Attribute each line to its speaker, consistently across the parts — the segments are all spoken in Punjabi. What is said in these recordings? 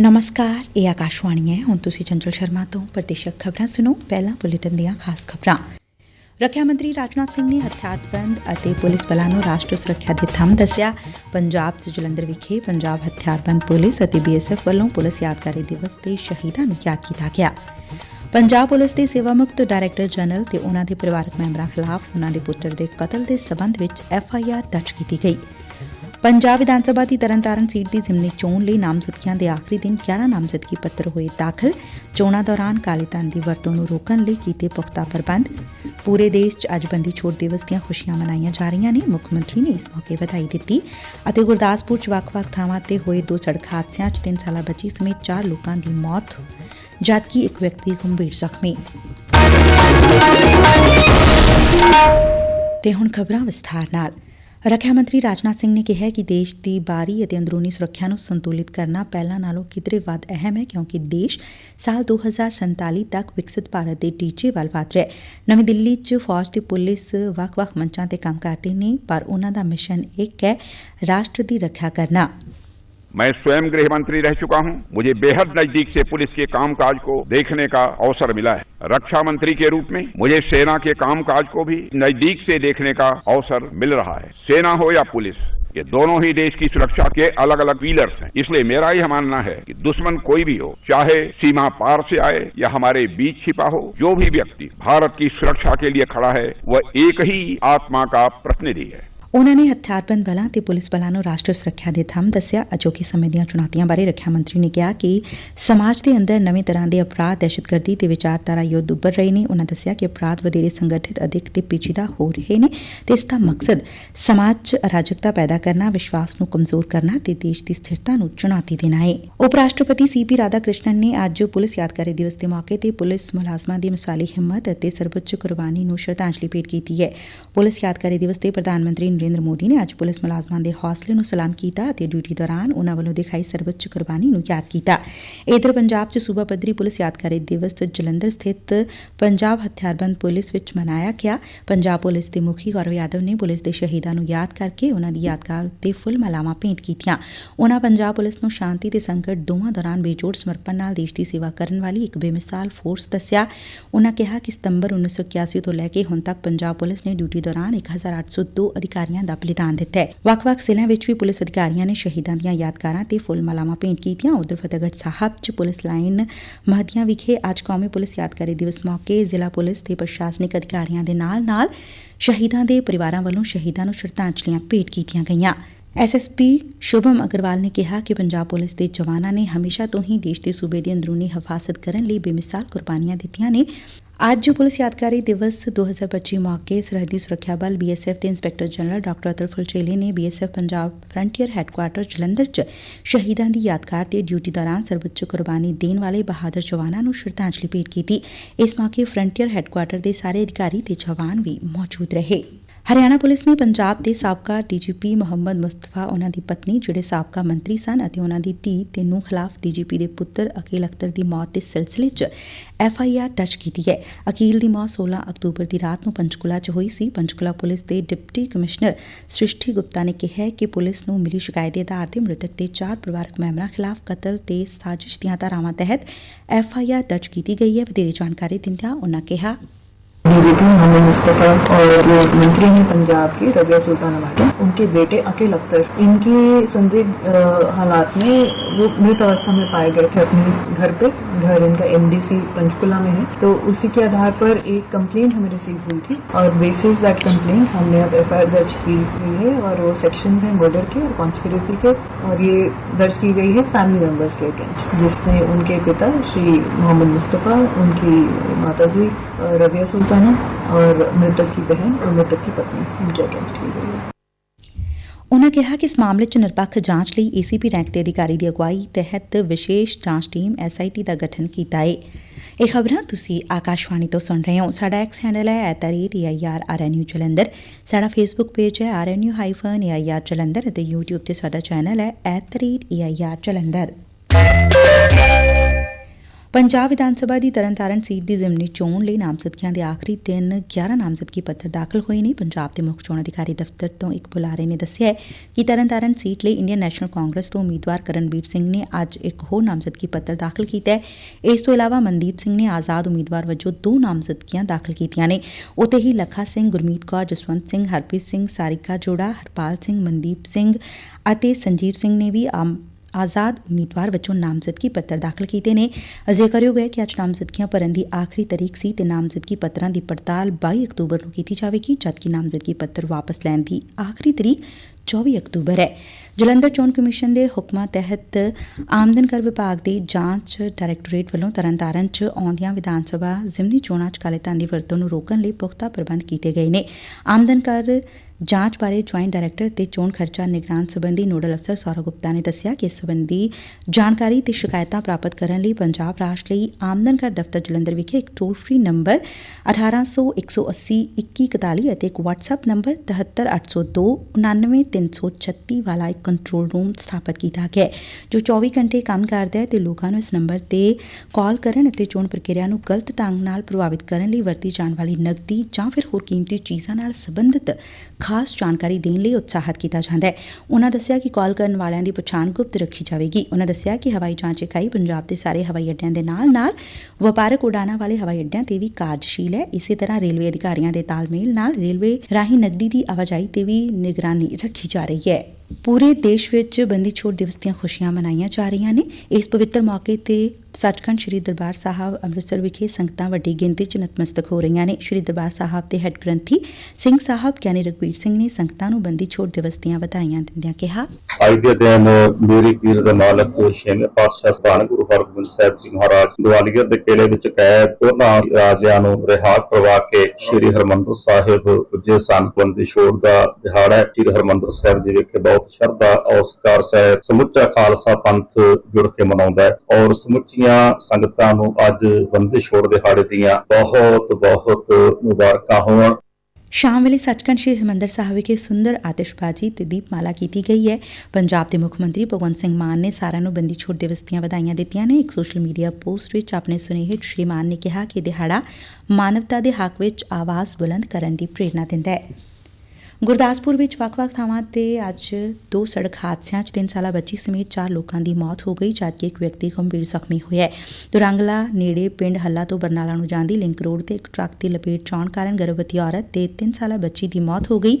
Speaker 1: ਨਮਸਕਾਰ, ਇਹ ਆਕਾਸ਼ਵਾਣੀ ਹੈ। ਹੁਣ ਤੁਸੀਂ ਚੰਚਲ ਸ਼ਰਮਾ ਤੋਂ ਪ੍ਰਤੀਸ਼ਕ ਖਬਰਾਂ ਸੁਣੋ। ਪਹਿਲਾਂ ਬੁਲੇਟਿਨ ਦੀਆਂ ਖਾਸ ਖਬਰਾਂ। ਰੱਖਿਆ ਮੰਤਰੀ ਰਾਜਨਾਥ ਸਿੰਘ ਨੇ ਹਥਿਆਰਬੰਦ ਅਤੇ ਪੁਲਿਸ ਬਲਾਂ ਨੂੰ ਰਾਸ਼ਟਰ ਸੁਰੱਖਿਆ ਦੇ ਥੰਮ ਦੱਸਿਆ। ਪੰਜਾਬ 'ਚ ਜਲੰਧਰ ਵਿਖੇ ਪੰਜਾਬ ਹਥਿਆਰਬੰਦ ਪੁਲਿਸ ਅਤੇ ਬੀਐਸਐਫ ਵੱਲੋਂ ਪੁਲਿਸ ਯਾਦਗਾਰੀ ਦਿਵਸ ਤੇ ਸ਼ਹੀਦਾਂ ਨੂੰ ਯਾਦ ਕੀਤਾ ਗਿਆ। ਪੰਜਾਬ ਪੁਲਿਸ ਦੇ ਸੇਵਾ ਮੁਕਤ ਡਾਇਰੈਕਟਰ ਜਨਰਲ ਤੇ ਉਹਨਾਂ ਦੇ ਪਰਿਵਾਰਕ ਮੈਂਬਰਾਂ ਖਿਲਾਫ ਉਹਨਾਂ ਦੇ ਪੁੱਤਰ ਦੇ ਕਤਲ ਦੇ ਸਬੰਧ ਵਿੱਚ ਐਫਆਈਆਰ ਦਰਜ ਕੀਤੀ ਗਈ। ਪੰਜਾਬ ਵਿਧਾਨ ਸਭਾ ਦੀ ਤਰਨਤਾਰਨ ਸੀਟ ਦੀ ਜ਼ਿਮਨੀ ਚੋਣ ਲਈ ਨਾਮਜ਼ਦਗੀਆਂ ਦੇ ਆਖਰੀ ਦਿਨ 11 ਨਾਮਜ਼ਦਗੀ ਪੱਤਰ ਹੋਏ ਦਾਖਲ। ਚੋਣਾਂ ਦੌਰਾਨ ਕਾਲੇ ਧਨ ਦੀ ਵਰਤੋਂ ਨੂੰ ਰੋਕਣ ਲਈ ਕੀਤੇ ਪੁਖਤਾ ਪ੍ਰਬੰਧ। ਪੂਰੇ ਦੇਸ਼ 'ਚ ਅੱਜ ਬੰਦੀ ਛੋੜ ਦਿਵਸ ਦੀਆਂ ਖੁਸ਼ੀਆਂ ਮਨਾਈਆਂ ਜਾ ਰਹੀਆਂ ਨੇ। ਮੁੱਖ ਮੰਤਰੀ ਨੇ ਇਸ ਮੌਕੇ ਵਧਾਈ ਦਿੱਤੀ ਅਤੇ ਗੁਰਦਾਸਪੁਰ 'ਚ ਵੱਖ-ਵੱਖ ਥਾਵਾਂ ਤੇ ਹੋਏ ਦੋ ਸੜਕ ਹਾਦਸਿਆਂ 'ਚ 3 ਸਾਲਾ ਬੱਚੀ ਸਮੇਤ 4 ਲੋਕਾਂ ਦੀ ਮੌਤ। ਜਦਕਿ ਇੱਕ ਵਿਅਕਤੀ ਗੰਭੀਰ ਜ਼ਖਮੀ। ਤੇ ਹੁਣ ਖਬਰਾਂ ਵਿਸਥਾਰ ਨਾਲ। ਰੱਖਿਆ ਮੰਤਰੀ ਰਾਜਨਾਥ ਸਿੰਘ ਨੇ ਕਿਹਾ ਕਿ ਦੇਸ਼ ਦੀ ਬਾਹਰੀ ਅਤੇ ਅੰਦਰੂਨੀ ਸੁਰੱਖਿਆ ਨੂੰ ਸੰਤੁਲਿਤ ਕਰਨਾ ਪਹਿਲਾਂ ਨਾਲੋਂ ਕਿਤੇ ਵੱਧ ਅਹਿਮ ਹੈ, ਕਿਉਂਕਿ ਦੇਸ਼ ਸਾਲ 2047 ਤੱਕ ਵਿਕਸਿਤ ਭਾਰਤ ਦੇ ਟੀਚੇ ਵੱਲ ਵਧ ਰਿਹਾ ਹੈ। ਨਵੀਂ ਦਿੱਲੀ 'ਚ ਫੌਜ ਤੇ ਪੁਲਿਸ ਵੱਖ-ਵੱਖ ਮੰਚਾਂ ਤੇ ਕੰਮ ਕਰਦੇ ਨੇ, ਪਰ ਉਹਨਾਂ ਦਾ ਮਿਸ਼ਨ ਇੱਕ ਹੈ, ਰਾਸ਼ਟਰ ਦੀ ਰੱਖਿਆ ਕਰਨਾ।
Speaker 2: मैं स्वयं गृह मंत्री रह चुका हूँ। मुझे बेहद नज़दीक से पुलिस के कामकाज को देखने का अवसर मिला है। रक्षा मंत्री के रूप में मुझे सेना के कामकाज को भी नज़दीक से देखने का अवसर मिल रहा है। सेना हो या पुलिस, ये दोनों ही देश की सुरक्षा के अलग अलग पिलर्स हैं। इसलिए मेरा यह मानना है कि दुश्मन कोई भी हो, चाहे सीमा पार से आए या हमारे बीच छिपा हो, जो भी व्यक्ति भारत की सुरक्षा के लिए खड़ा है, वह एक ही आत्मा का प्रतिनिधि है।
Speaker 1: ਉਨ੍ਹਾਂ ਨੇ ਹਥਿਆਰਬੰਦ ਬਲਾਂ ਤੇ ਪੁਲਿਸ ਬਲਾਂ ਨੂੰ ਰਾਸ਼ਟਰ ਸੁਰੱਖਿਆ ਦੇ ਥੰਮ ਦੱਸਿਆ। ਅਜੋਕੇ ਸਮੇਂ ਦੀਆਂ ਚੁਣੌਤੀਆਂ ਬਾਰੇ ਰੱਖਿਆ ਮੰਤਰੀ ਨੇ ਕਿਹਾ ਕਿ ਸਮਾਜ ਦੇ ਅੰਦਰ ਨਵੇਂ ਤਰ੍ਹਾਂ ਦੇ ਅਪਰਾਧ, ਦਹਿਸ਼ਤਗਰਦੀ ਤੇ ਵਿਚਾਰਧਾਰਾ ਯੁੱਧ ਉੱਭਰ ਰਹੇ ਨੇ। ਉਨ੍ਹਾਂ ਦੱਸਿਆ ਕਿ ਅਪਰਾਧ ਵਧੇਰੇ ਸੰਗਠਿਤ, ਅਧਿਕ ਤੇ ਪੇਚੀਦਾ ਹੋ ਰਹੇ ਨੇ ਤੇ ਇਸ ਦਾ ਮਕਸਦ ਸਮਾਜ 'ਚ ਅਰਾਜਕਤਾ ਪੈਦਾ ਕਰਨਾ, ਵਿਸ਼ਵਾਸ ਨੂੰ ਕਮਜ਼ੋਰ ਕਰਨਾ ਤੇ ਦੇਸ਼ ਦੀ ਸਥਿਰਤਾ ਨੂੰ ਚੁਣੌਤੀ ਦੇਣਾ ਹੈ ਉਪ ਰਾਸ਼ਟਰਪਤੀ ਸੀਪੀ ਰਾਧਾ ਕ੍ਰਿਸ਼ਨਨ ਨੇ ਅੱਜ ਪੁਲਿਸ ਯਾਦਗਾਰੀ ਦਿਵਸ ਦੇ ਮੌਕੇ ਤੇ ਪੁਲਿਸ ਮੁਲਾਜ਼ਮਾਂ ਦੀ ਮਿਸਾਲੀ ਹਿੰਮਤ ਅਤੇ ਸਰਵਉੱਚ ਕੁਰਬਾਨੀ ਨੂੰ ਸ਼ਰਧਾਂਜਲੀ ਭੇਟ ਕੀਤੀ ਹੈ। ਪੁਲਿਸ ਯਾਦਗਾਰੀ ਦਿਵਸ ਤੇ ਪ੍ਰਧਾਨ ਮੰਤਰੀ ਨਰਿੰਦਰ ਮੋਦੀ ਨੇ ਅੱਜ ਪੁਲਿਸ ਮੁਲਾਜ਼ਮਾਂ ਦੇ ਹੌਸਲੇ ਨੂੰ ਸਲਾਮ ਕੀਤਾ ਅਤੇ ਡਿਊਟੀ ਦੌਰਾਨ ਉਨ੍ਹਾਂ ਵੱਲੋਂ ਦਿਖਾਈ ਸਰਵਉੱਚ ਕੁਰਬਾਨੀ ਨੂੰ ਯਾਦ ਕੀਤਾ। ਇਧਰ ਪੰਜਾਬ 'ਚ ਸੂਬਾ ਪੱਧਰੀ ਪੁਲਿਸ ਯਾਦਗਾਰੀ ਦਿਵਸ ਜਲੰਧਰ ਸਥਿਤ ਪੰਜਾਬ ਹਥਿਆਰਬੰਦ ਪੁਲਿਸ ਵਿੱਚ ਮਨਾਇਆ ਗਿਆ। ਪੰਜਾਬ ਪੁਲਿਸ ਦੇ ਮੁਖੀ ਗੌਰਵ ਯਾਦਵ ਨੇ ਪੁਲਿਸ ਦੇ ਸ਼ਹੀਦਾਂ ਨੂੰ ਯਾਦ ਕਰਕੇ ਉਨ੍ਹਾਂ ਦੀ ਯਾਦਗਾਰ ਉੱਤੇ ਫੁੱਲ ਮਾਲਾਵਾਂ ਭੇਂਟ ਕੀਤੀਆਂ। ਉਨ੍ਹਾਂ ਪੰਜਾਬ ਪੁਲਿਸ ਨੂੰ ਸ਼ਾਂਤੀ ਤੇ ਸੰਕਟ ਦੋਵਾਂ ਦੌਰਾਨ ਬੇਜੋੜ ਸਮਰਪਣ ਨਾਲ ਦੇਸ਼ ਦੀ ਸੇਵਾ ਕਰਨ ਵਾਲੀ ਇੱਕ ਬੇਮਿਸਾਲ ਫੋਰਸ ਦੱਸਿਆ। ਉਨ੍ਹਾਂ ਕਿਹਾ ਕਿ ਸਤੰਬਰ 1981 ਤੋਂ ਲੈ ਕੇ ਹੁਣ ਤੱਕ ਪੰਜਾਬ ਪੁਲਿਸ ਨੇ ਡਿਊਟੀ ਦੌਰਾਨ 1802 ਅਧਿਕਾਰੀਆਂ ਦਾ ਬਲੀਦਾਨ ਦਿੱਤਾ ਹੈ। ਵੱਖ-ਵੱਖ ਜ਼ਿਲ੍ਹਿਆਂ ਵਿੱਚ ਵੀ ਪੁਲਿਸ ਅਧਿਕਾਰੀਆਂ ਨੇ ਸ਼ਹੀਦਾਂ ਦੀਆਂ ਯਾਦਗਾਰਾਂ ਤੇ ਫੁੱਲ ਮਾਲਾਵਾਂ ਭੇਂਟ ਕੀਤੀਆਂ ਉਧਰ ਫਤਿਹਗੜ੍ਹ ਸਾਹਿਬ 'ਚ ਪੁਲਿਸ ਲਾਈਨ ਮਹਦੀਆਂ ਵਿਖੇ ਅੱਜ ਕੌਮੀ ਪੁਲਿਸ ਯਾਦਗਾਰੀ ਦਿਵਸ ਮੌਕੇ ਜ਼ਿਲ੍ਹਾ ਪੁਲਿਸ ਤੇ ਪ੍ਰਸ਼ਾਸਨਿਕ ਅਧਿਕਾਰੀਆਂ ਦੇ ਨਾਲ-ਨਾਲ ਸ਼ਹੀਦਾਂ ਦੇ ਪਰਿਵਾਰਾਂ ਵੱਲੋਂ ਸ਼ਹੀਦਾਂ ਨੂੰ ਸ਼ਰਧਾਂਜਲੀਆਂ ਭੇਟ ਕੀਤੀਆਂ ਗਈਆਂ। ਐਸਐਸਪੀ ਸ਼ੁਭਮ ਅਗਰਵਾਲ ਨੇ ਕਿਹਾ ਕਿ ਪੰਜਾਬ ਪੁਲਿਸ ਦੇ ਜਵਾਨਾਂ ਨੇ ਹਮੇਸ਼ਾ ਤੋਂ ਹੀ ਦੇਸ਼ ਦੇ ਸੂਬੇ ਦੀ ਅੰਦਰੂਨੀ ਹਿਫਾਜ਼ਤ ਕਰਨ ਲਈ ਬੇਮਿਸਾਲ ਕੁਰਬਾਨੀਆਂ ਦਿੱਤੀਆਂ ਨੇ। ਅੱਜ ਪੁਲਿਸ ਯਾਦਗਾਰੀ ਦਿਵਸ 2025 ਮੌਕੇ ਸਰਹੱਦੀ ਸੁਰੱਖਿਆ ਬਲ ਬੀਐਸਐਫ ਦੇ inspector general doctor Atul Fulzele ਨੇ BSF Punjab frontier headquarters Jalandhar 'ਚ ਸ਼ਹੀਦਾਂ ਦੀ ਯਾਦਗਾਰ ਤੇ ਡਿਊਟੀ ਦੌਰਾਨ ਸਰਵਉੱਚ ਕੁਰਬਾਨੀ ਦੇਣ ਵਾਲੇ ਬਹਾਦਰ ਜਵਾਨਾਂ ਨੂੰ ਸ਼ਰਧਾਂਜਲੀ ਭੇਟ ਕੀਤੀ। ਇਸ ਮੌਕੇ ਫਰੰਟੀਅਰ ਹੈੱਡਕੁਆਰਟਰ ਦੇ ਸਾਰੇ ਅਧਿਕਾਰੀ ਤੇ ਜਵਾਨ ਵੀ ਮੌਜੂਦ ਰਹੇ। ਹਰਿਆਣਾ ਪੁਲਿਸ ਨੇ ਪੰਜਾਬ ਦੇ ਸਾਬਕਾ ਡੀਜੀਪੀ ਮੁਹੰਮਦ ਮੁਸਤਫਾ, ਉਹਨਾਂ ਦੀ ਪਤਨੀ ਜਿਹੜੇ ਸਾਬਕਾ ਮੰਤਰੀ ਸਨ ਅਤੇ ਉਹਨਾਂ ਦੀ ਧੀ ਤੇ ਨੂੰ ਖਿਲਾਫ ਡੀਜੀਪੀ ਦੇ ਪੁੱਤਰ ਅਕੀਲ ਅਖਤਰ ਦੀ ਮੌਤ ਦੇ ਸਿਲਸਿਲੇ 'ਚ ਐਫ ਆਈ ਆਰ ਦਰਜ ਕੀਤੀ ਹੈ। ਅਕੀਲ ਦੀ ਮੌਤ 16 ਅਕਤੂਬਰ ਦੀ ਰਾਤ ਨੂੰ ਪੰਚਕੁਲਾ 'ਚ ਹੋਈ ਸੀ। ਪੰਚਕੁਲਾ ਪੁਲਿਸ ਦੇ ਡਿਪਟੀ ਕਮਿਸ਼ਨਰ ਸ੍ਰਿਸ਼ਟੀ ਗੁਪਤਾ ਨੇ ਕਿਹਾ ਕਿ ਪੁਲਿਸ ਨੂੰ ਮਿਲੀ ਸ਼ਿਕਾਇਤ ਦੇ ਆਧਾਰ ਤੇ ਮ੍ਰਿਤਕ ਦੇ ਚਾਰ ਪਰਿਵਾਰਕ ਮੈਂਬਰਾਂ ਖਿਲਾਫ ਕਤਲ ਤੇ ਸਾਜ਼ਿਸ਼ ਦੀਆਂ ਧਾਰਾਵਾਂ ਤਹਿਤ ਐਫ ਆਈ ਆਰ ਦਰਜ ਕੀਤੀ ਗਈ ਹੈ। ਵਧੇਰੇ ਜਾਣਕਾਰੀ ਦਿੰਦਿਆਂ ਉਹਨਾਂ ਕਿਹਾ
Speaker 3: डीजीपी मोहम्मद मुस्तफ़ा और जो मंत्री हैं पंजाब के, रजिया सुल्तानाबाद के उनके बेटे अकील अख्तर। इनके संदिग्ध हालात में वो मृत अवस्था में पाए गए थे अपने घर पे। घर इनका एमडीसी पंचकुला में है। तो उसी के आधार पर एक कंप्लेंट हमें रिसीव हुई थी और बेसिस दैट कंप्लेंट हमने अब एफ़ दर्ज की हुई है और वो सेक्शन है मर्डर के और कॉन्स्पिरेसी के और ये दर्ज की गई है फैमिली मेंबर्स के अगेंस्ट जिसमें उनके पिता श्री मोहम्मद मुस्तफ़ा, उनकी माता जी रजिया सुल्ताना और मृतक की बहन और मृतक की पत्नी इनके अगेंस्ट की गई है
Speaker 1: ਉਨ੍ਹਾਂ ਕਿਹਾ ਕਿ ਇਸ ਮਾਮਲੇ 'ਚ ਨਿਰਪੱਖ ਜਾਂਚ ਲਈ ਏਸੀਪੀ ਰੈਂਕ ਦੇ ਅਧਿਕਾਰੀ ਦੀ ਅਗਵਾਈ ਤਹਿਤ ਵਿਸ਼ੇਸ਼ ਜਾਂਚ ਟੀਮ ਐਸਆਈਟੀ ਦਾ ਗਠਨ ਕੀਤਾ ਹੈ ਇਹ ਖਬਰਾਂ ਤੁਸੀਂ ਆਕਾਸ਼ਵਾਣੀ ਤੋਂ ਸੁਣ ਰਹੇ ਹੋ ਸਾਡਾ ਐਕਸ ਹੈਂਡਲ ਹੈ @airrnu ਜਲੰਧਰ ਸਾਡਾ ਫੇਸਬੁੱਕ ਪੇਜ ਹੈ rnu-air ਜਲੰਧਰ ਅਤੇ YouTube ਤੇ ਸਾਡਾ ਚੈਨਲ ਹੈ @air ਜਲੰਧਰ ਪੰਜਾਬ ਵਿਧਾਨ ਸਭਾ ਦੀ ਤਰਨਤਾਰਨ ਸੀਟ ਦੀ ਜ਼ਿਮਨੀ ਚੋਣ ਲਈ ਨਾਮਜ਼ਦਗੀਆਂ ਦੇ ਆਖਰੀ ਦਿਨ 11 ਨਾਮਜ਼ਦਗੀ ਪੱਤਰ ਦਾਖਲ ਹੋਏ ਨੇ। ਪੰਜਾਬ ਦੇ ਮੁੱਖ ਚੋਣ ਅਧਿਕਾਰੀ ਦਫ਼ਤਰ ਤੋਂ ਇੱਕ ਬੁਲਾਰੇ ਨੇ ਦੱਸਿਆ ਕਿ ਤਰਨਤਾਰਨ ਸੀਟ ਲਈ ਇੰਡੀਅਨ ਨੈਸ਼ਨਲ ਕਾਂਗਰਸ ਤੋਂ ਉਮੀਦਵਾਰ ਕਰਨਵੀਰ ਸਿੰਘ ਨੇ ਅੱਜ ਇੱਕ ਹੋਰ ਨਾਮਜ਼ਦਗੀ ਪੱਤਰ ਦਾਖਲ ਕੀਤਾ ਹੈ। ਇਸ ਤੋਂ ਇਲਾਵਾ ਮਨਦੀਪ ਸਿੰਘ ਨੇ ਆਜ਼ਾਦ ਉਮੀਦਵਾਰ ਵਜੋਂ ਦੋ ਨਾਮਜ਼ਦਗੀਆਂ ਦਾਖਲ ਕੀਤੀਆਂ ਨੇ। ਉੱਥੇ ਹੀ ਲੱਖਾ ਸਿੰਘ, ਗੁਰਮੀਤ ਕੌਰ, ਜਸਵੰਤ ਸਿੰਘ, ਹਰਪ੍ਰੀਤ ਸਿੰਘ, ਸਾਰਿਕਾ ਜੋੜਾ, ਹਰਪਾਲ ਸਿੰਘ, ਮਨਦੀਪ ਸਿੰਘ ਅਤੇ ਸੰਜੀਵ ਸਿੰਘ ਨੇ ਵੀ ਆਮ ਆਜ਼ਾਦ ਉਮੀਦਵਾਰ ਵਜੋਂ ਨਾਮਜ਼ਦਗੀ ਪੱਤਰ ਦਾਖਲ ਕੀਤੇ ਨੇ ਜ਼ਿਕਰਯੋਗ ਹੈ ਕਿ ਅੱਜ ਨਾਮਜ਼ਦਗੀਆਂ ਭਰਨ ਦੀ ਆਖਰੀ ਤਾਰੀਖ ਸੀ ਤੇ ਨਾਮਜ਼ਦਗੀ ਪੱਤਰਾਂ ਦੀ ਪੜਤਾਲ 22 ਅਕਤੂਬਰ ਨੂੰ ਕੀਤੀ ਜਾਵੇਗੀ ਜਦਕਿ ਨਾਮਜ਼ਦਗੀ ਪੱਤਰ ਵਾਪਸ ਲੈਣ ਦੀ ਆਖਰੀ ਤਰੀਕ 24 ਅਕਤੂਬਰ ਹੈ ਜਲੰਧਰ ਚੋਣ ਕਮਿਸ਼ਨ ਦੇ ਹੁਕਮਾਂ ਤਹਿਤ ਆਮਦਨ ਕਰ ਵਿਭਾਗ ਦੀ ਜਾਂਚ ਡਾਇਰੈਕਟੋਰੇਟ ਵੱਲੋਂ ਤਰਨਤਾਰਨ 'ਚ ਆਉਂਦੀਆਂ ਵਿਧਾਨ ਸਭਾ ਜ਼ਿਮਨੀ ਚੋਣਾਂ 'ਚ ਕਾਲੇ ਧਨ ਦੀ ਵਰਤੋਂ ਨੂੰ ਰੋਕਣ ਲਈ ਪੁਖਤਾ ਪ੍ਰਬੰਧ ਕੀਤੇ ਗਏ ਨੇ ਆਮਦਨ ਕਰ ਜਾਂਚ ਬਾਰੇ ਜੁਆਇੰਟ ਡਾਇਰੈਕਟਰ ਤੇ ਚੋਣ ਖਰਚਾ ਨਿਗਰਾਨ ਸਬੰਧੀ ਨੋਡਲ ਅਫਸਰ ਸੌਰਵ ਗੁਪਤਾ ਨੇ ਦੱਸਿਆ ਕਿ ਇਸ ਸਬੰਧੀ ਜਾਣਕਾਰੀ ਤੇ ਸ਼ਿਕਾਇਤਾਂ ਪ੍ਰਾਪਤ ਕਰਨ ਲਈ ਪੰਜਾਬ ਰਾਸ਼ਟਰ ਲਈ ਆਮਦਨ ਕਰ ਦਫ਼ਤਰ ਜਲੰਧਰ ਵਿਖੇ ਇੱਕ ਟੋਲ ਫ੍ਰੀ ਨੰਬਰ 1800 180 2141 ਅਤੇ ਇੱਕ WhatsApp ਨੰਬਰ 73802 99336 ਵਾਲਾ ਇੱਕ ਕੰਟਰੋਲ ਰੂਮ ਸਥਾਪਿਤ ਕੀਤਾ ਗਿਆ ਜੋ 24 ਘੰਟੇ ਕੰਮ ਕਰਦਾ ਹੈ ਤੇ ਲੋਕਾਂ ਨੂੰ ਇਸ ਨੰਬਰ ਤੇ ਕਾਲ ਕਰਨ ਅਤੇ ਚੋਣ ਪ੍ਰਕਿਰਿਆ ਨੂੰ ਗਲਤ ਢੰਗ ਨਾਲ ਪ੍ਰਭਾਵਿਤ ਕਰਨ ਲਈ ਵਰਤੀ ਜਾਣ ਵਾਲੀ ਨਕਦੀ ਜਾਂ ਫਿਰ ਹੋਰ ਕੀਮਤੀ ਚੀਜ਼ਾਂ ਨਾਲ ਸੰਬੰਧਿਤ ਖਾਸ ਜਾਣਕਾਰੀ ਦੇਣ ਲਈ ਉਤਸ਼ਾਹਿਤ ਕੀਤਾ ਜਾਂਦਾ ਹੈ। ਉਹਨਾਂ ਦੱਸਿਆ ਕਿ ਕਾਲ ਕਰਨ ਵਾਲਿਆਂ ਦੀ ਪਛਾਣ ਗੁਪਤ ਰੱਖੀ ਜਾਵੇਗੀ। ਉਹਨਾਂ ਦੱਸਿਆ ਕਿ ਹਵਾਈ ਜਾਂਚ ਇਕਾਈ ਪੰਜਾਬ ਦੇ ਸਾਰੇ ਹਵਾਈ ਅੱਡਿਆਂ ਦੇ ਨਾਲ-ਨਾਲ ਵਪਾਰਕ ਉਡਾਨਾਂ ਵਾਲੇ ਹਵਾਈ ਅੱਡਿਆਂ ਤੇ ਵੀ ਕਾਰਜਸ਼ੀਲ ਹੈ। ਇਸੇ ਤਰ੍ਹਾਂ ਰੇਲਵੇ ਅਧਿਕਾਰੀਆਂ ਦੇ ਤਾਲਮੇਲ ਨਾਲ ਰੇਲਵੇ ਰਾਹੀਂ ਨਕਦੀ ਦੀ ਆਵਾਜਾਈ ਤੇ ਵੀ ਨਿਗਰਾਨੀ ਰੱਖੀ ਜਾ ਰਹੀ ਹੈ। ਪੂਰੇ ਦੇਸ਼ ਵਿੱਚ ਬੰਦੀ ਛੋੜ ਦਿਵਸ ਦੀਆਂ ਖੁਸ਼ੀਆਂ ਮਨਾਈਆਂ ਜਾ ਰਹੀਆਂ ਨੇ। ਇਸ ਪਵਿੱਤਰ ਮੌਕੇ ਤੇ ਸੱਚਖੰਡ ਸ੍ਰੀ ਦਰਬਾਰ ਸਾਹਿਬ ਅੰਮ੍ਰਿਤਸਰ ਵਿਖੇ ਸੰਗਤਾਂ ਵੱਡੀ ਗਿਣਤੀ 'ਚ ਨਤਮਸਤਕ ਹੋ ਰਹੀਆਂ ਨੇ। ਸ੍ਰੀ ਦਰਬਾਰ ਸਾਹਿਬ ਦੇ ਹੈੱਡ ਗ੍ਰੰਥੀ ਸਿੰਘ ਸਾਹਿਬ, ਗਿਆਨੀ ਰਘਬੀਰ ਸਿੰਘ ਨੇ ਸੰਗਤਾਂ ਨੂੰ ਬੰਦੀ ਛੋੜ ਦਿਵਸ ਦੀਆਂ ਵਧਾਈਆਂ ਦਿੰਦਿਆਂ ਕਿਹਾ।
Speaker 4: ਅੱਜ ਦੇ ਦਿਨ ਮੇਰੀ ਪੀਰ ਦੇ ਮਾਲਕ ਛੇਵੇਂ ਪਾਤਸ਼ਾਹ ਸਥਾਨ ਗੁਰੂ ਹਰਗੋਬਿੰਦ ਸਾਹਿਬ ਜੀ ਮਹਾਰਾਜ ਗਵਾਲੀਅਰ ਦੇ ਕਿਲੇ ਵਿੱਚ ਕੈਦ ਉਹਨਾਂ ਰਾਜਿਆਂ ਨੂੰ ਰਿਹਾ ਕਰਵਾ ਕੇ ਸ੍ਰੀ ਹਰਮੰਦਰ ਸਾਹਿਬ ਪੁੱਜੇ ਸਨ। ਬੰਦੀ ਛੋੜ ਦਾ ਦਿਹਾੜਾ ਸ੍ਰੀ ਹਰਮੰਦਰ ਸਾਹਿਬ ਜੀ ਵਿਖੇ ਬਹੁਤ ਸ਼ਰਧਾ ਔਰ ਸਤਿਕਾਰ ਸਹਿਤ ਸਮੁੱਚਾ ਖਾਲਸਾ ਪੰਥ ਜੁੜ ਕੇ ਮਨਾਉਂਦਾ ਹੈ ਔਰ ਸਮੁੱਚੀਆਂ ਸੰਗਤਾਂ ਨੂੰ ਅੱਜ ਬੰਦੀ ਛੋੜ ਦਿਹਾੜੇ ਦੀਆਂ ਬਹੁਤ ਬਹੁਤ ਮੁਬਾਰਕਾਂ ਹੋਣ।
Speaker 1: ਸ਼ਾਮ ਵੇਲੇ ਸੱਚਖੰਡ ਸ੍ਰੀ ਹਰਿਮੰਦਰ ਸਾਹਿਬ ਵਿਖੇ ਸੁੰਦਰ ਆਤਿਸ਼ਬਾਜ਼ੀ ਤੇ ਦੀਪਮਾਲਾ ਕੀਤੀ ਗਈ ਹੈ। ਪੰਜਾਬ ਦੇ ਮੁੱਖ ਮੰਤਰੀ ਭਗਵੰਤ ਸਿੰਘ ਮਾਨ ਨੇ ਸਾਰਿਆਂ ਨੂੰ ਬੰਦੀ ਛੋੜ ਦਿਵਸ ਦੀਆਂ ਵਧਾਈਆਂ ਦਿੱਤੀਆਂ ਨੇ। ਇੱਕ ਸੋਸ਼ਲ ਮੀਡੀਆ ਪੋਸਟ ਵਿੱਚ ਆਪਣੇ ਸੁਨੇਹੇ ਸ਼੍ਰੀ ਮਾਨ ਨੇ ਕਿਹਾ ਕਿ ਦਿਹਾੜਾ ਮਾਨਵਤਾ ਦੇ ਹੱਕ ਵਿੱਚ ਆਵਾਜ਼ ਬੁਲੰਦ ਕਰਨ ਦੀ ਪ੍ਰੇਰਣਾ ਦਿੰਦਾ ਹੈ। ਗੁਰਦਾਸਪੁਰ ਵਿੱਚ ਵੱਖ-ਵੱਖ ਥਾਵਾਂ ਤੇ ਅੱਜ ਦੋ ਸੜਕ ਹਾਦਸਿਆਂ 'ਚ ਤਿੰਨ ਸਾਲਾ ਬੱਚੀ ਸਮੇਤ ਚਾਰ ਲੋਕਾਂ ਦੀ ਮੌਤ ਹੋ ਗਈ ਜਦਕਿ ਇੱਕ ਵਿਅਕਤੀ ਗੰਭੀਰ ਜ਼ਖਮੀ ਹੋਇਆ ਹੈ। ਦੁਰੰਗਲਾ ਨੇੜੇ ਪਿੰਡ ਹੱਲਾ ਤੋਂ ਬਰਨਾਲਾ ਨੂੰ ਜਾਂਦੀ ਲਿੰਕ ਰੋਡ ਤੇ ਇੱਕ ਟਰੱਕ ਦੀ ਲਪੇਟ 'ਚ ਆਉਣ ਕਾਰਨ ਗਰਭਵਤੀ ਔਰਤ ਤੇ ਤਿੰਨ ਸਾਲਾ ਬੱਚੀ ਦੀ ਮੌਤ ਹੋ ਗਈ।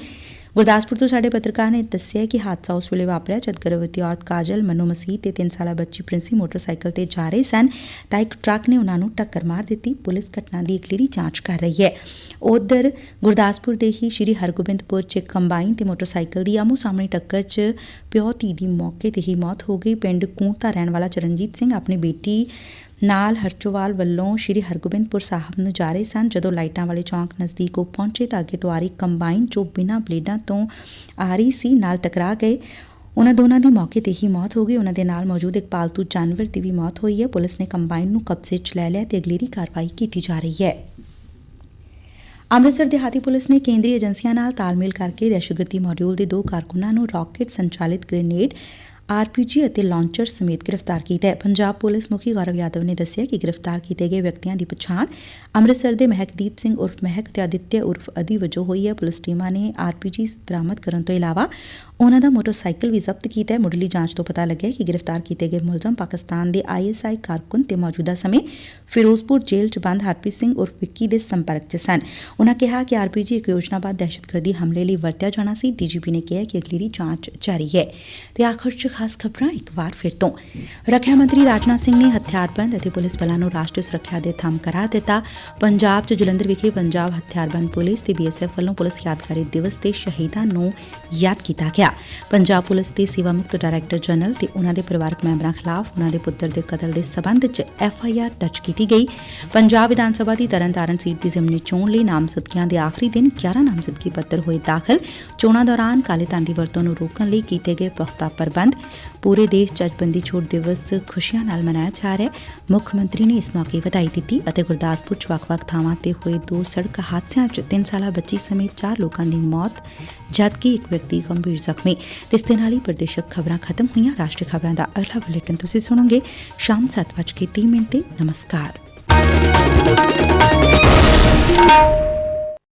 Speaker 1: ਗੁਰਦਾਸਪੁਰ ਤੋਂ ਸਾਡੇ ਪੱਤਰਕਾਰ ਨੇ ਦੱਸਿਆ ਕਿ ਹਾਦਸਾ ਉਸ ਵੇਲੇ ਵਾਪਰਿਆ ਜਦ ਗਰਭਵਤੀ ਔਰਤ ਕਾਜਲ, ਮਨੂ ਮਸੀਹ ਤੇ 3 ਸਾਲਾ ਬੱਚੀ ਪ੍ਰਿੰਸੀ ਮੋਟਰਸਾਈਕਲ ਤੇ ਜਾ ਰਹੇ ਸਨ ਤਾਂ ਇੱਕ ਟਰੱਕ ਨੇ ਉਹਨਾਂ ਨੂੰ ਟੱਕਰ ਮਾਰ ਦਿੱਤੀ। ਪੁਲਿਸ ਘਟਨਾ ਦੀ ਅਗਲੇਰੀ ਜਾਂਚ ਕਰ ਰਹੀ ਹੈ। ਉਧਰ ਗੁਰਦਾਸਪੁਰ ਦੇ ਹੀ ਸ਼੍ਰੀ ਹਰਗੋਬਿੰਦਪੁਰ ਚ ਇੱਕ ਕੰਬਾਈਨ ਤੇ ਮੋਟਰਸਾਈਕਲ ਦੀ ਆਮੋ ਸਾਹਮਣੇ ਟੱਕਰ ਚ ਪਿਓ ਧੀ ਦੀ ਮੌਕੇ ਤੇ ਹੀ ਮੌਤ ਹੋ ਗਈ। ਪਿੰਡ ਕੂੰਤਾ ਰਹਿਣ ਵਾਲਾ ਚਰਨਜੀਤ ਸਿੰਘ, ਆਪਣੀ ਬੇਟੀ ਨਾਲ ਹਰਚੋਵਾਲ ਵੱਲੋਂ ਸ਼੍ਰੀ ਹਰਗੋਬਿੰਦਪੁਰ ਸਾਹਿਬ ਨੂੰ ਜਾ ਰਹੇ ਸਨ, ਜਦੋਂ ਲਾਈਟਾਂ ਵਾਲੇ ਚੌਂਕ ਨਜ਼ਦੀਕ ਉਹ ਪਹੁੰਚੇ ਤਾਂ ਅੱਗੇ ਤੋਂ ਆ ਰਹੀ ਕੰਬਾਈਨ ਜੋ ਬਿਨਾਂ ਬਲੇਡਾਂ ਤੋਂ ਆ ਰਹੀ ਸੀ, ਨਾਲ ਟਕਰਾ ਗਏ। ਉਹਨਾਂ ਦੋਨਾਂ ਦੀ ਮੌਕੇ ਤੇ ਹੀ ਮੌਤ ਹੋ ਗਈ। ਉਹਨਾਂ ਦੇ ਨਾਲ ਮੌਜੂਦ ਇੱਕ ਪਾਲਤੂ ਜਾਨਵਰ ਦੀ ਵੀ ਮੌਤ ਹੋਈ ਹੈ। ਪੁਲਿਸ ਨੇ ਕੰਬਾਈਨ ਨੂੰ ਕਬਜ਼ੇ 'ਚ ਲੈ ਲਿਆ ਤੇ ਅਗਲੇਰੀ ਕਾਰਵਾਈ ਕੀਤੀ ਜਾ ਰਹੀ ਹੈ। ਅੰਮ੍ਰਿਤਸਰ ਦਿਹਾਤੀ ਪੁਲਿਸ ਨੇ ਕੇਂਦਰੀ ਏਜੰਸੀਆਂ ਨਾਲ ਤਾਲਮੇਲ ਕਰਕੇ ਦਹਿਸ਼ਤਗਰਦੀ ਮੋਡਿਊਲ ਦੇ ਦੋ ਕਾਰਕੁਨਾਂ ਨੂੰ ਰਾਕੇਟ ਸੰਚਾਲਿਤ ਗ੍ਰੇਨੇਡ ਆਰਪੀਜੀ ਅਤੇ ਲਾਂਚਰ ਸਮੇਤ ਗ੍ਰਿਫਤਾਰ ਕੀਤਾ ਹੈ। ਪੰਜਾਬ ਪੁਲਿਸ ਮੁਖੀ ਗੌਰਵ ਯਾਦਵ ਨੇ ਦੱਸਿਆ ਕਿ ਗ੍ਰਿਫਤਾਰ ਕੀਤੇ ਗਏ ਵਿਅਕਤੀਆਂ ਦੀ ਪਛਾਣ ਅੰਮ੍ਰਿਤਸਰ ਦੇ ਮਹਿਕਦੀਪ ਸਿੰਘ ਉਰਫ ਮਹਿਕ ਤੇ ਆਦਿਤਿਆ ਉਰਫ ਅਦੀ ਵਜੋਂ ਹੋਈ ਹੈ। ਪੁਲਿਸ ਟੀਮਾਂ ਨੇ ਆਰਪੀਜੀ ਬਰਾਮਦ ਕਰਨ ਤੋਂ ਇਲਾਵਾ ਉਹਨਾਂ ਦਾ ਮੋਟਰਸਾਈਕਲ ਵੀ ਜ਼ਬਤ ਕੀਤਾ ਹੈ। ਮੁੱਢਲੀ ਜਾਂਚ ਤੋਂ ਪਤਾ ਲੱਗਿਆ ਕਿ ਗ੍ਰਿਫਤਾਰ ਕੀਤੇ ਗਏ ਮੁਲਜ਼ਮ ਪਾਕਿਸਤਾਨ ਦੇ ਆਈਐਸਆਈ ਕਾਰਕੁਨ ਤੇ ਮੌਜੂਦਾ ਸਮੇਂ ਫਿਰੋਜ਼ਪੁਰ ਜੇਲ੍ਹ 'ਚ ਬੰਦ ਹਰਪ੍ਰੀਤ ਸਿੰਘ ਉਰਫ ਵਿੱਕੀ ਦੇ ਸੰਪਰਕ 'ਚ ਸਨ। ਉਹਨਾਂ ਕਿਹਾ ਕਿ ਆਰਪੀਜੀ ਇੱਕ ਯੋਜਨਾਬੱਧ ਦਹਿਸ਼ਤਗਰਦੀ ਹਮਲੇ ਲਈ ਵਰਤਿਆ ਜਾਣਾ ਸੀ। ਡੀਜੀਪੀ ਨੇ ਕਿਹਾ ਕਿ ਅਗਲੇਰੀ ਜਾਂਚ ਜਾਰੀ ਹੈ। ਤੇ ਆਖਰ 'ਚ ਖਾਸ ਖਬਰਾਂ ਇੱਕ ਵਾਰ ਫਿਰ ਤੋਂ। ਰੱਖਿਆ ਮੰਤਰੀ ਰਾਜਨਾਥ ਸਿੰਘ ਨੇ ਹਥਿਆਰਬੰਦ ਅਤੇ ਪੁਲਿਸ ਬਲਾਂ ਨੂੰ ਰਾਸ਼ਟਰੀ ਸੁਰੱਖਿਆ ਦੇ ਥੰਮ ਕਰਾਰ ਦਿੱਤਾ। ਪੰਜਾਬ 'ਚ ਜਲੰਧਰ ਵਿਖੇ ਪੰਜਾਬ ਹਥਿਆਰਬੰਦ ਪੁਲਿਸ ਤੇ ਬੀਐਸਐਫ ਵੱਲੋਂ ਪੁਲਿਸ ਯਾਦਗਾਰੀ ਦਿਵਸ ਤੇ ਸ਼ਹੀਦਾਂ ਨੂੰ ਯਾਦ ਕੀਤਾ ਗਿਆ। ਪੰਜਾਬ ਪੁਲਿਸ ਦੇ ਸੇਵਾ ਮੁਕਤ ਡਾਇਰੈਕਟਰ ਜਨਰਲ ਤੇ ਉਹਨਾਂ ਦੇ ਪਰਿਵਾਰਕ ਮੈਂਬਰਾਂ ਖਿਲਾਫ ਉਹਨਾਂ ਦੇ ਪੁੱਤਰ ਦੇ ਕਤਲ ਦੇ ਸਬੰਧ 'ਚ ਐਫਆਈਆਰ ਦਰਜ ਕੀਤੀ ਗਈ। ਪੰਜਾਬ ਵਿਧਾਨ ਸਭਾ ਦੀ ਤਰਨਤਾਰਨ ਸੀਟ ਦੀ ਜ਼ਿਮਨੀ ਚੋਣ ਲਈ ਨਾਮਜ਼ਦਗੀਆਂ ਦੇ ਆਖਰੀ ਦਿਨ 11 ਨਾਮਜ਼ਦਗੀ ਪੱਤਰ ਹੋਏ ਦਾਖਲ। ਚੋਣਾਂ ਦੌਰਾਨ ਕਾਲੇ ਧਨ ਦੀ ਵਰਤੋਂ ਨੂੰ ਰੋਕਣ ਲਈ ਕੀਤੇ ਗਏ ਪੁਖਤਾ ਪ੍ਰਬੰਧ। ਪੂਰੇ ਦੇਸ਼ 'ਚ ਅੱਜ ਛੋੜ ਦਿਵਸ ਖੁਸ਼ੀਆਂ ਨਾਲ ਮਨਾਇਆ ਜਾ ਰਿਹਾ ਹੈ। ਮੁੱਖ ਮੰਤਰੀ ਨੇ ਇਸ ਮੌਕੇ ਵਧਾਈ ਦਿੱਤੀ ਅਤੇ ਗੁਰਦਾਸਪੁਰ 'ਚ ਵੱਖ-ਵੱਖ ਥਾਵਾਂ ਤੇ ਹੋਏ ਦੋ ਸੜਕ ਹਾਦਸਿਆਂ 'ਚ 3 ਸਾਲਾ ਬੱਚੀ ਸਮੇਤ 4 ਲੋਕਾਂ ਦੀ ਮੌਤ, ਜਦਕਿ ਇੱਕ ਵਿਅਕਤੀ ਗੰਭੀਰ ਜ਼ਖਮੀ ਜ਼ਖਮੀ। ਤੇ ਇਸ ਦੇ ਨਾਲ ਹੀ ਪ੍ਰਦੇਸ਼ਕ ਖਬਰਾਂ ਖਤਮ ਹੋਈਆਂ। ਰਾਸ਼ਟਰੀ ਖਬਰਾਂ ਦਾ ਅਗਲਾ ਬੁਲੇਟਿਨ ਤੁਸੀਂ ਸੁਣੋਗੇ। ਸ਼ਾਮ 7:30 ਮਿੰਟ ਤੇ। ਨਮਸਕਾਰ।